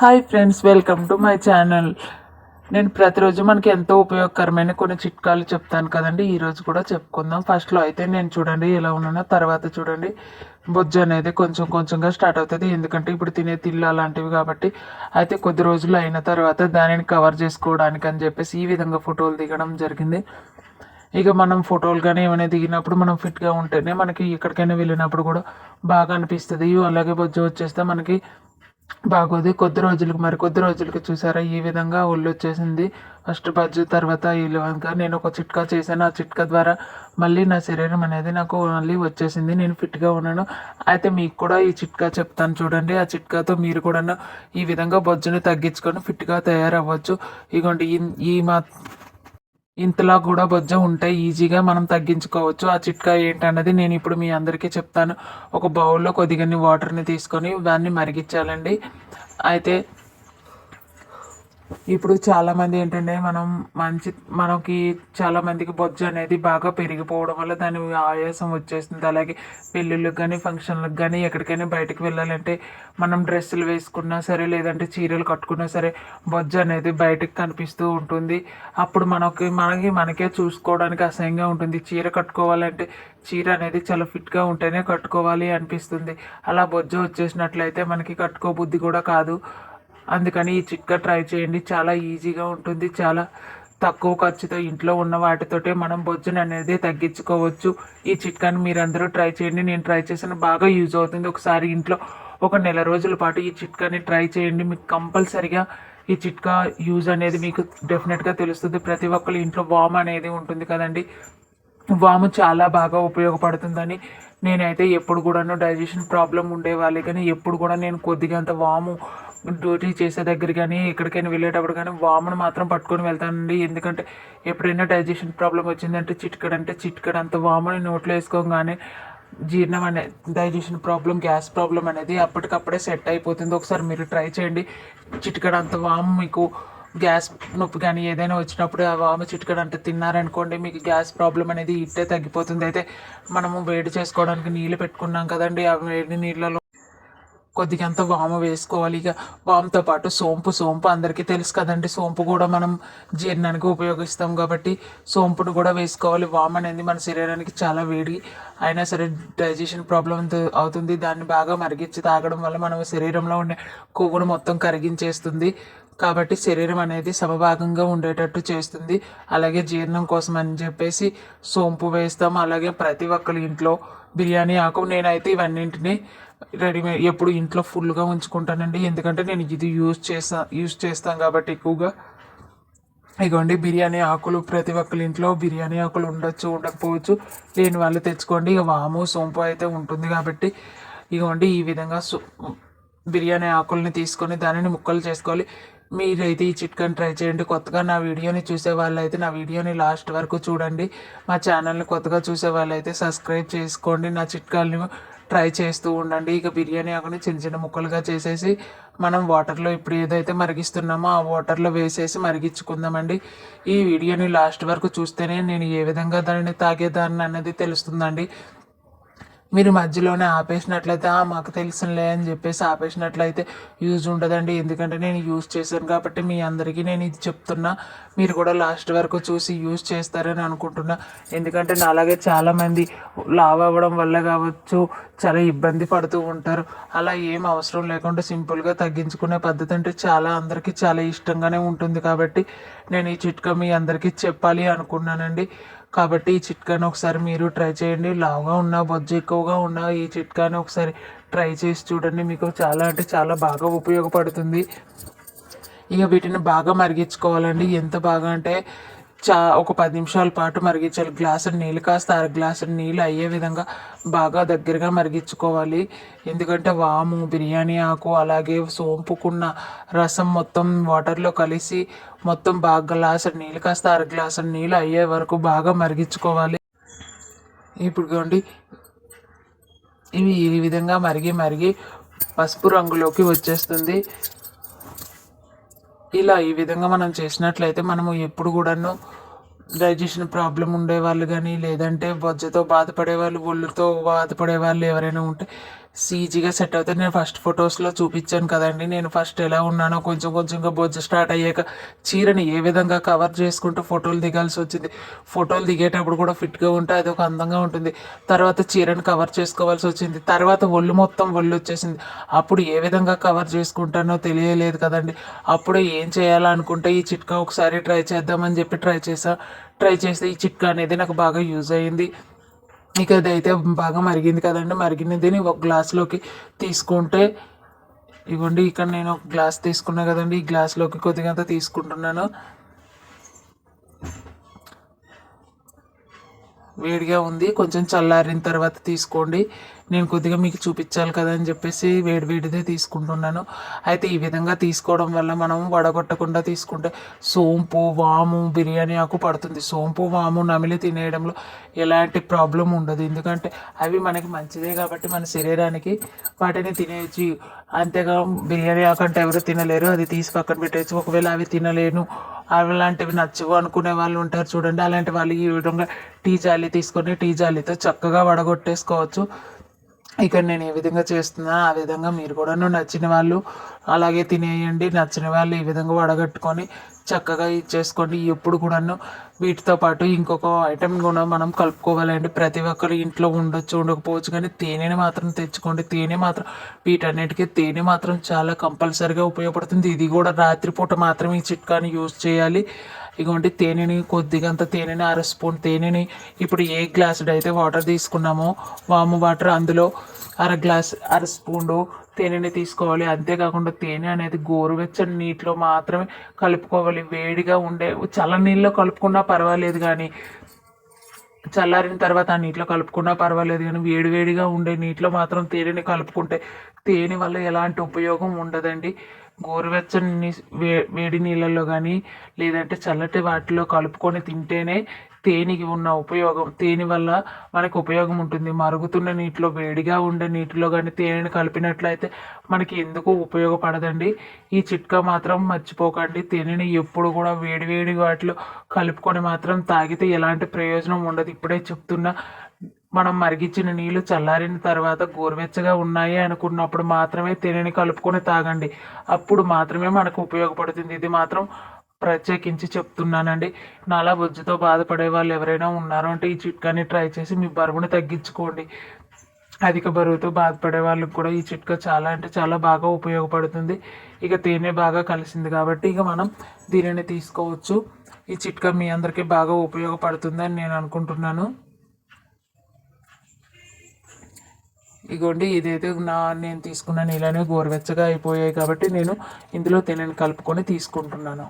Hi friends welcome to my channel నేను ప్రతిరోజు మనకి ఎంతో ఉపయోగకరమైన కొన్ని చిట్కాలు చెప్తాను కదండి. ఈరోజు కూడా చెప్పుకుందాం. ఫస్ట్లో అయితే నేను చూడండి ఎలా ఉన్నానో తర్వాత చూడండి. బొజ్జు అనేది కొంచెం కొంచెంగా స్టార్ట్ అవుతుంది. ఎందుకంటే ఇప్పుడు తినే తిల్లు అలాంటివి కాబట్టి అయితే కొద్ది రోజులు అయిన తర్వాత దానిని కవర్ చేసుకోవడానికి అని చెప్పేసి ఈ విధంగా ఫోటోలు దిగడం జరిగింది. ఇక మనం ఫోటోలు కానీ ఏమైనా దిగినప్పుడు మనం ఫిట్గా ఉంటేనే మనకి ఎక్కడికైనా వెళ్ళినప్పుడు కూడా బాగా అనిపిస్తుంది. అలాగే బొజ్జు వచ్చేస్తే మనకి బాగోదు. కొద్ది రోజులకు మరి కొద్ది రోజులకు చూసారా? ఈ విధంగా ఒళ్ళు వచ్చేసింది. ఫస్ట్ బజ్జు తర్వాత ఇలాగా నేను ఒక చిట్కా చేశాను. ఆ చిట్కా ద్వారా మళ్ళీ నా శరీరం అనేది నాకు మళ్ళీ వచ్చేసింది. నేను ఫిట్గా ఉన్నాను. అయితే మీకు కూడా ఈ చిట్కా చెప్తాను చూడండి. ఆ చిట్కాతో మీరు కూడా ఈ విధంగా బొజ్జుని తగ్గించుకొని ఫిట్గా తయారవ్వచ్చు. ఇగోండి ఈ- ఈ మా ఇంతలా కూడా బొజ్జ ఉంటే ఈజీగా మనం తగ్గించుకోవచ్చు. ఆ చిట్కా ఏంటన్నది నేను ఇప్పుడు మీ అందరికీ చెప్తాను. ఒక బౌల్లో కొద్దిగన్ని వాటర్ని తీసుకొని దాన్ని మరిగించాలండి. అయితే ఇప్పుడు చాలామంది ఏంటంటే మనం మంచి మనకి చాలామందికి బొజ్జు అనేది బాగా పెరిగిపోవడం వల్ల దాని ఆయాసం వచ్చేస్తుంది. అలాగే పెళ్ళిళ్ళకి కానీ ఫంక్షన్లకు కానీ ఎక్కడికైనా బయటకు వెళ్ళాలంటే మనం డ్రెస్సులు వేసుకున్నా సరే లేదంటే చీరలు కట్టుకున్నా సరే బొజ్జు అనేది బయటకు కనిపిస్తూ ఉంటుంది. అప్పుడు మనకి మనకి మనకే చూసుకోవడానికి అసహ్యంగా ఉంటుంది. చీర కట్టుకోవాలంటే చీర అనేది చాలా ఫిట్గా ఉంటేనే కట్టుకోవాలి అనిపిస్తుంది. అలా బొజ్జు వచ్చేసినట్లయితే మనకి కట్టుకోబుద్ధి కూడా కాదు. అందుకని ఈ చిట్కా ట్రై చేయండి. చాలా ఈజీగా ఉంటుంది. చాలా తక్కువ ఖర్చుతో ఇంట్లో ఉన్న వాటితోటే మనం బొజ్జును అనేది తగ్గించుకోవచ్చు. ఈ చిట్కాని మీరందరూ ట్రై చేయండి. నేను ట్రై చేసిన బాగా యూజ్ అవుతుంది. ఒకసారి ఇంట్లో ఒక నెల రోజుల పాటు ఈ చిట్కాని ట్రై చేయండి. మీకు కంపల్సరిగా ఈ చిట్కా యూజ్ అనేది మీకు డెఫినెట్గా తెలుస్తుంది. ప్రతి ఒక్కరు ఇంట్లో వామ్ అనేది ఉంటుంది కదండి. వాము చాలా బాగా ఉపయోగపడుతుందని నేనైతే ఎప్పుడు కూడాను డైజెషన్ ప్రాబ్లం ఉండేవాళ్ళే కానీ ఎప్పుడు కూడా నేను కొద్దిగా అంత వాము డ్యూటీ చేసే దగ్గర కానీ ఎక్కడికైనా వెళ్ళేటప్పుడు కానీ వామును మాత్రం పట్టుకొని వెళ్తానండి. ఎందుకంటే ఎప్పుడైనా డైజెషన్ ప్రాబ్లం వచ్చిందంటే చిట్కడ అంటే చిట్కడ అంత వాముని నోట్లో వేసుకోగానే జీర్ణం అనే డైజెషన్ ప్రాబ్లం గ్యాస్ ప్రాబ్లం అనేది అప్పటికప్పుడే సెట్ అయిపోతుంది. ఒకసారి మీరు ట్రై చేయండి. చిటికడ అంత వాము మీకు గ్యాస్ నొప్పి కానీ ఏదైనా వచ్చినప్పుడు ఆ వాము చిటికడ అంటే తిన్నారనుకోండి మీకు గ్యాస్ ప్రాబ్లం అనేది ఇట్టే తగ్గిపోతుంది. అయితే మనము వేడి చేసుకోవడానికి నీళ్ళు పెట్టుకున్నాం కదండి. ఆ వేడి నీళ్ళలో కొద్దిగా అంత వాము వేసుకోవాలి. ఇక వాముతో పాటు సోంపు సోంపు అందరికీ తెలుసు కదండి. సోంపు కూడా మనం జీర్ణానికి ఉపయోగిస్తాం కాబట్టి సోంపును కూడా వేసుకోవాలి. వామ్ అనేది మన శరీరానికి చాలా వేడి అయినా సరే డైజెషన్ ప్రాబ్లం అవుతుంది. దాన్ని బాగా మరిగించి తాగడం వల్ల మన శరీరంలో ఉండే కొవ్వును మొత్తం కరిగించేస్తుంది. కాబట్టి శరీరం అనేది సమభాగంగా ఉండేటట్టు చేస్తుంది. అలాగే జీర్ణం కోసం అని చెప్పేసి సోంపు వేస్తాం. అలాగే ప్రతి ఒక్కరి ఇంట్లో బిర్యానీ ఆకు నేనైతే ఇవన్నింటినీ రెడీమేడ్ ఎప్పుడు ఇంట్లో ఫుల్గా ఉంచుకుంటానండి. ఎందుకంటే నేను ఇది యూజ్ చేస్తా యూజ్ చేస్తాను కాబట్టి ఎక్కువగా. ఇగోండి బిర్యానీ ఆకులు ప్రతి ఒక్కరి ఇంట్లో బిర్యానీ ఆకులు ఉండొచ్చు ఉండకపోవచ్చు. లేని వాళ్ళు తెచ్చుకోండి. ఇక వాము సోంపు అయితే ఉంటుంది కాబట్టి ఇగోండి ఈ విధంగా సో బిర్యానీ ఆకుల్ని తీసుకొని దానిని ముక్కలు చేసుకోవాలి. మీరైతే ఈ చిట్కాని ట్రై చేయండి. కొత్తగా నా వీడియోని చూసే వాళ్ళైతే నా వీడియోని లాస్ట్ వరకు చూడండి. మా ఛానల్ని కొత్తగా చూసే వాళ్ళైతే సబ్స్క్రైబ్ చేసుకోండి. నా చిట్కాలని ట్రై చేస్తూ ఉండండి. ఇక బిర్యానీ ఆకుని చిన్న చిన్న ముక్కలుగా చేసేసి మనం వాటర్లో ఇప్పుడు ఏదైతే మరిగిస్తున్నామో ఆ వాటర్లో వేసేసి మరిగించుకుందామండి. ఈ వీడియోని లాస్ట్ వరకు చూస్తేనే నేను ఏ విధంగా దానిని తాగేదాన్ని అన్నది తెలుస్తుందండి. మీరు మధ్యలోనే ఆపేసినట్లయితే "ఆ, మాకు తెలిసినలే అని చెప్పేసి ఆపేసినట్లయితే యూజ్ ఉండదండి. ఎందుకంటే నేను యూజ్ చేశాను కాబట్టి మీ అందరికీ నేను ఇది చెప్తున్నా. మీరు కూడా లాస్ట్ వరకు చూసి యూజ్ చేస్తారని అనుకుంటున్నా. ఎందుకంటే నా అలాగే చాలామంది లావ్ అవ్వడం వల్ల కావచ్చు చాలా ఇబ్బంది పడుతూ ఉంటారు. అలా ఏం అవసరం లేకుండా సింపుల్గా తగ్గించుకునే పద్ధతి అంటే చాలా అందరికీ చాలా ఇష్టంగానే ఉంటుంది కాబట్టి నేను ఈ చిట్కా మీ అందరికీ చెప్పాలి అనుకున్నానండి. కాబట్టి ఈ చిట్కాని ఒకసారి మీరు ట్రై చేయండి. లావుగా ఉన్న బొజ్జు ఎక్కువగా ఉన్న ఈ చిట్కాని ఒకసారి ట్రై చేసి చూడండి. మీకు చాలా అంటే చాలా బాగా ఉపయోగపడుతుంది. ఇక వీటిని బాగా మరిగించుకోవాలండి. ఎంత బాగా అంటే చా ఒక పది నిమిషాల పాటు మరిగించాలి. గ్లాసు నీళ్ళు కాస్త అర గ్లాసు నీళ్ళు అయ్యే విధంగా బాగా దగ్గరగా మరిగించుకోవాలి. ఎందుకంటే వాము బిర్యానీ ఆకు అలాగే సోంపుకున్న రసం మొత్తం వాటర్లో కలిసి మొత్తం బాగా గ్లాసు నీళ్ళు కాస్త అర గ్లాసు నీళ్ళు అయ్యే వరకు బాగా మరిగించుకోవాలి. ఇప్పుడు చూడండి. ఇవి ఈ విధంగా మరిగి మరిగి పసుపు రంగులోకి వచ్చేస్తుంది. ఇలా ఈ విధంగా మనం చేసినట్లయితే మనము ఎప్పుడు కూడాను డైజెషన్ ప్రాబ్లం ఉండేవాళ్ళు కానీ లేదంటే బొజ్జతో బాధపడే వాళ్ళు ఒళ్ళుతో బాధపడే వాళ్ళు ఎవరైనా ఉంటే సీజీగా సెట్ అవుతుంది నేను ఫస్ట్ ఫొటోస్లో చూపించాను కదండి. నేను ఫస్ట్ ఎలా ఉన్నానో కొంచెం కొంచెంగా బొజ్జ స్టార్ట్ అయ్యాక చీరని ఏ విధంగా కవర్ చేసుకుంటూ ఫోటోలు దిగాల్సి వచ్చింది. ఫోటోలు దిగేటప్పుడు కూడా ఫిట్గా ఉంటే అది ఒక అందంగా ఉంటుంది. తర్వాత చీరని కవర్ చేసుకోవాల్సి వచ్చింది. తర్వాత ఒళ్ళు మొత్తం ఒళ్ళు వచ్చేసింది. అప్పుడు ఏ విధంగా కవర్ చేసుకుంటానో తెలియలేదు కదండి. అప్పుడు ఏం చేయాలనుకుంటే ఈ చిట్కా ఒకసారి ట్రై చేద్దామని చెప్పి ట్రై చేసా. ట్రై చేస్తే ఈ చిట్కా అనేది నాకు బాగా యూజ్ అయ్యింది ఇక అదైతే బాగా మరిగింది కదండి మరిగినదిని ఒక గ్లాస్లోకి తీసుకుంటే ఇవ్వండి ఇక్కడ నేను ఒక గ్లాస్ తీసుకున్నా కదండి ఈ గ్లాస్లోకి కొద్దిగా తీసుకుంటున్నాను. వేడిగా ఉంది. కొంచెం చల్లారిన తర్వాత తీసుకోండి. నేను కొద్దిగా మీకు చూపించాలి కదా అని చెప్పేసి వేడి వేడిదే తీసుకుంటున్నాను. అయితే ఈ విధంగా తీసుకోవడం వల్ల మనం వడగొట్టకుండా తీసుకుంటే సోంపు వాము బిర్యానీ ఆకు పడుతుంది. సోంపు వాము నమిలి తినేయడంలో ఎలాంటి ప్రాబ్లం ఉండదు. ఎందుకంటే అవి మనకి మంచిదే కాబట్టి మన శరీరానికి వాటిని తినేయచ్చు. అంతేగా బిర్యానీ ఆకు అంటే ఎవరు తినలేరు. అది తీసి పక్కన పెట్టేయచ్చు. ఒకవేళ అవి తినలేను అలాంటివి నచ్చవు అనుకునే వాళ్ళు ఉంటారు చూడండి. అలాంటి వాళ్ళు ఈ విధంగా టీ జాలి తీసుకొని టీ జాలితో చక్కగా వడగొట్టేసుకోవచ్చు. ఇక్కడ నేను ఏ విధంగా చేస్తున్నా ఆ విధంగా మీరు కూడా నచ్చిన వాళ్ళు అలాగే తినేయండి. నచ్చిన వాళ్ళు ఈ విధంగా వడగట్టుకొని చక్కగా ఇచ్చేసుకోండి. ఎప్పుడు కూడాను వీటితో పాటు ఇంకొక ఐటెం కూడా మనం కలుపుకోవాలండి. ప్రతి ఒక్కరు ఇంట్లో ఉండొచ్చు ఉండకపోవచ్చు కానీ తేనెని మాత్రం తెచ్చుకోండి. తేనె మాత్రం వీటన్నిటికీ తేనె మాత్రం చాలా కంపల్సరిగా ఉపయోగపడుతుంది. ఇది కూడా రాత్రిపూట మాత్రమే ఈ చిట్కాని యూజ్ చేయాలి. ఇగోండి తేనెని కొద్దిగంత తేనెని అర స్పూన్ తేనెని ఇప్పుడు ఏ గ్లాసుడు అయితే వాటర్ తీసుకున్నామో వాము వాటర్ అందులో అర గ్లాస్ అర స్పూన్ తేనెని తీసుకోవాలి. అంతేకాకుండా తేనె అనేది గోరువెచ్చని నీటిలో మాత్రమే కలుపుకోవాలి. వేడిగా ఉండే చల్ల నీళ్ళలో కలుపుకున్నా పర్వాలేదు కానీ చల్లారిన తర్వాత ఆ నీటిలో కలుపుకున్నా పర్వాలేదు కానీ వేడివేడిగా ఉండే నీటిలో మాత్రం తేనెని కలుపుకుంటే తేనె వల్ల ఎలాంటి ఉపయోగం ఉండదండి. గోరువెచ్చని వే వేడి నీళ్ళల్లో కానీ లేదంటే చల్లటి వాటిలో కలుపుకొని తింటేనే తేనెకి ఉన్న ఉపయోగం తేనె వల్ల మనకు ఉపయోగం ఉంటుంది. మరుగుతున్న నీటిలో వేడిగా ఉండే నీటిలో కానీ తేనెను కలిపినట్లయితే మనకి ఎందుకు ఉపయోగపడదండి? ఈ చిట్కా మాత్రం మర్చిపోకండి. తేనెని ఎప్పుడు కూడా వేడి వేడి వాటిలో కలుపుకొని మాత్రం తాగితే ఎలాంటి ప్రయోజనం ఉండదు. ఇప్పుడే చెప్తున్నా మనం మరిగించిన నీళ్ళు చల్లారిన తర్వాత గోరువెచ్చగా ఉన్నాయి అనుకున్నప్పుడు మాత్రమే తేనెని కలుపుకొని తాగండి. అప్పుడు మాత్రమే మనకు ఉపయోగపడుతుంది. ఇది మాత్రం ప్రత్యేకించి చెప్తున్నానండి. నాలా బొజ్జుతో బాధపడే వాళ్ళు ఎవరైనా ఉన్నారో అంటే ఈ చిట్కాని ట్రై చేసి మీ బరువుని తగ్గించుకోండి. అధిక బరువుతో బాధపడే వాళ్ళకి కూడా ఈ చిట్కా చాలా అంటే చాలా బాగా ఉపయోగపడుతుంది. ఇక తేనె బాగా కలిసింది కాబట్టి ఇక మనం దీనిని తీసుకోవచ్చు. ఈ చిట్కా మీ అందరికీ బాగా ఉపయోగపడుతుందని నేను అనుకుంటున్నాను. ఇగోండి ఇదైతే నా నేను తీసుకున్న నీళ్ళనే గోరువెచ్చగా అయిపోయాయి కాబట్టి నేను ఇందులో తేనెను కలుపుకొని తీసుకుంటున్నాను.